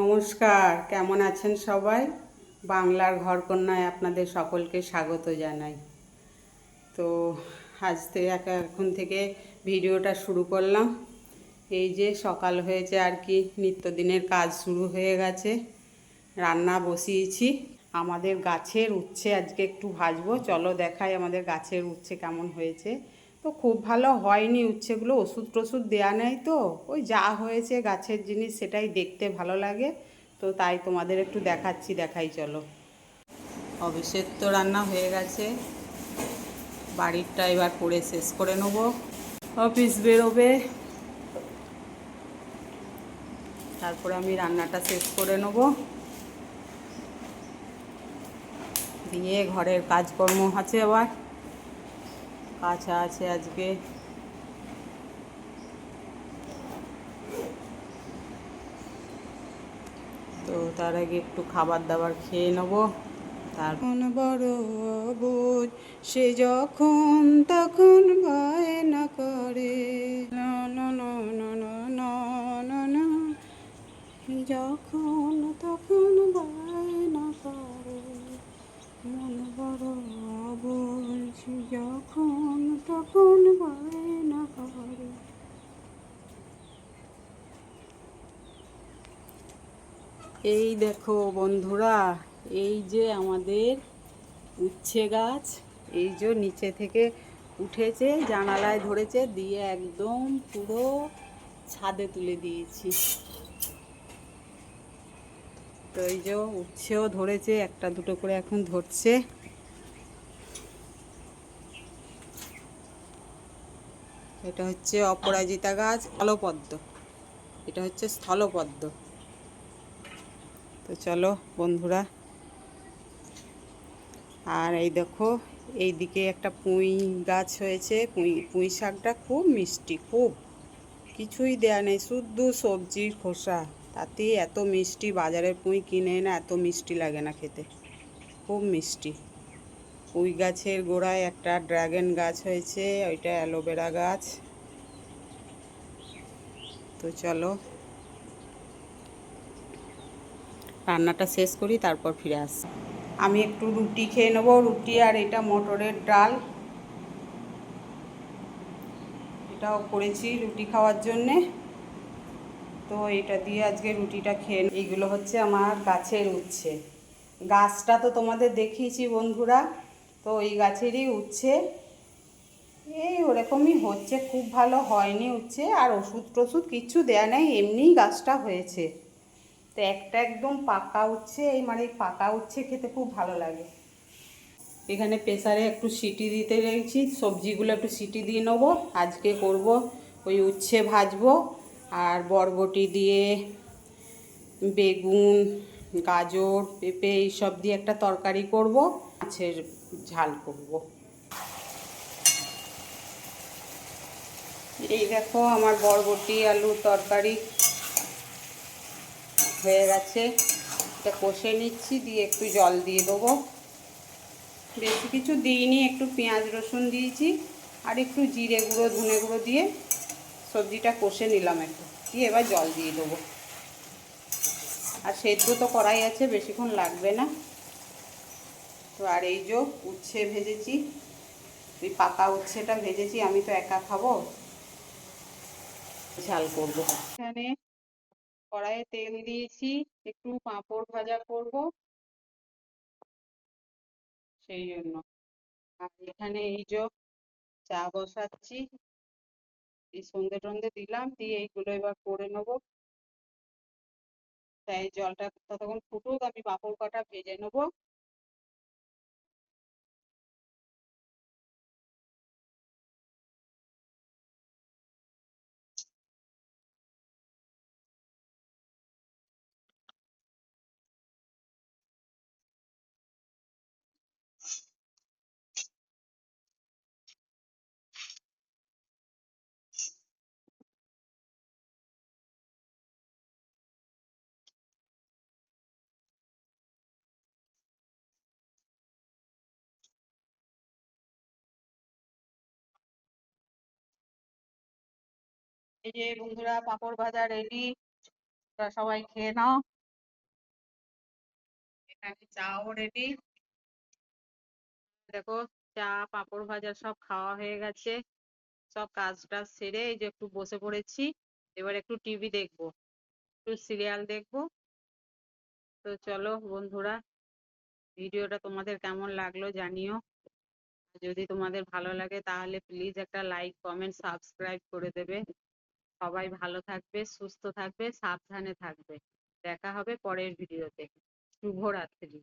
নমস্কার, কেমন আছেন সবাই? বাংলার ঘরকন্যায় আপনাদের সকলকে স্বাগত জানাই। তো আজ থেকে এখন থেকে ভিডিওটা শুরু করলাম। এই যে সকাল হয়েছে আর কি, নিত্যদিনের কাজ শুরু হয়ে গেছে। রান্না বসিয়েছি। আমাদের গাছের উচ্ছে আজকে একটু ভাজবো। চলো দেখাই আমাদের গাছের উচ্ছে কেমন হয়েছে। তো খুব ভালো হয়নি, উচ্ছেগুলো ওষুধ টষুধ দেওয়া নেই তো। ওই যা হয়েছে গাছের জিনিস সেটাই দেখতে ভালো লাগে। তো তাই তোমাদের একটু দেখাচ্ছি, দেখাই চলো। অভিষেক তো রান্না হয়ে গেছে। বাড়িরটা এবার করে শেষ করে নেব। অফিস বেরোবে। তারপরে আমি রান্নাটা শেষ করে নেব। দিয়ে ঘরের কাজকর্ম আছে আবার। আচ্ছা আছে আজকে। তো তার আগে একটু খাবার দাবার খেয়ে নেব। তখন বড় সে যখন তখন বায়না করে। যখন করে এই দেখো বন্ধুরা, এই যে আমাদের উচ্ছে গাছ, এই যে নিচে থেকে উঠেছে, জানালায় ধরেছে, দিয়ে একদম পুরো ছাদে তুলে দিয়েছি। তো এই যে উচ্ছেও ধরেছে, একটা দুটো করে এখন ধরছে। এটা হচ্ছে অপরাজিতা গাছ, স্থলপদ্ম। এটা হচ্ছে স্থলপদ্ম। তো চলো বন্ধুরা, আর এই দেখো এই দিকে একটা পুঁই গাছ হয়েছে। পুঁই পুঁই শাকটা খুব মিষ্টি, খুব। কিছুই দেয়া নেই, শুদ্ধ সবজির খোসা। তাতে এত মিষ্টি বাজারের পুঁই কিনে না এত মিষ্টি লাগে না খেতে। খুব মিষ্টি। পুঁই গাছের গোড়ায় একটা ড্রাগন গাছ হয়েছে, ওইটা অ্যালোভেরা গাছ। তো চলো, রান্নাটা শেষ করি, তারপর ফিরে আস আমি একটু রুটি খেয়ে নেব, রুটি আর এটা মটরের ডাল। এটাও করেছি রুটি খাওয়ার জন্যে। তো এটা দিয়ে আজকে রুটিটা খেয়ে এইগুলো হচ্ছে আমার গাছের উচ্ছে। গাছটা তো তোমাদের দেখিয়েছি বন্ধুরা। তো এই গাছেরই উচ্ছে। এই ওরকমই হচ্ছে, খুব ভালো হয়নি উচ্ছে, আর ওষুধ টষুধ কিচ্ছু দেয়া নেই, এমনিই গাছটা হয়েছে। তো একটা একদম পাকা উচ্ছে, এই মানে পাকা উচ্ছে খেতে খুব ভালো লাগে। এখানে প্রেসারে একটু সিটি দিতে রেখেছি সবজিগুলো একটু সিটি দিয়ে নেব। আজকে করব ওই উচ্ছে ভাজবো, আর বরবটি দিয়ে বেগুন, গাজর, পেঁপে, এইসব দিয়ে একটা তরকারি করব। মাছের ঝাল করব। এই দেখো আমার বরবটি, আলু তরকারি হয়ে গেছে। এটা কষে নিচ্ছি, দিয়ে একটু জল দিয়ে দেবো। বেশি কিছু দিইনি, একটু পেঁয়াজ রসুন দিয়েছি, আর একটু জিরে গুঁড়ো, ধনে গুঁড়ো দিয়ে সবজিটা কষে নিলাম একটু। দিয়ে এবার জল দিয়ে দেবো। আর সেদ্ধ তো করাই আছে, বেশিক্ষণ লাগবে না। তো আর এই যে উচ্ছে ভেজেছি ওই পাকা উচ্ছেটা ভেজেছি আমি তো একা খাব। ঝাল করব। এখানে কড়াইয়ে তেল দিয়েছি একটু পাঁপড় ভাজা করব। সেই জন্য। আর এখানে এই যে চা বসাচ্ছি এই সন্ধে টন্ধে দিলাম দিয়ে এইগুলো এবার করে নেব। তাই জলটা ততক্ষণ ফুটুক আমি পাঁপড় কটা ভেজে নেব। এই যে বন্ধুরা পাঁপড় ভাজা রেডি সবাই খেয়ে নাও। এখানে চাও রেডি দেখো, চা, পাঁপড় ভাজা সব খাওয়া হয়ে গেছে। সব কাজ টাজ সেরে এই যে একটু বসে পড়েছি। এবার একটু টিভি দেখব, একটু সিরিয়াল দেখব। তো চলো বন্ধুরা ভিডিওটা তোমাদের কেমন লাগল জানিও। যদি তোমাদের ভালো লাগে তাহলে প্লিজ একটা লাইক কমেন্ট সাবস্ক্রাইব করে দেবে। সবাই ভালো থাকবে সুস্থ থাকবে সাবধানে থাকবে। দেখা হবে পরের ভিডিওতে শুভরাত্রি।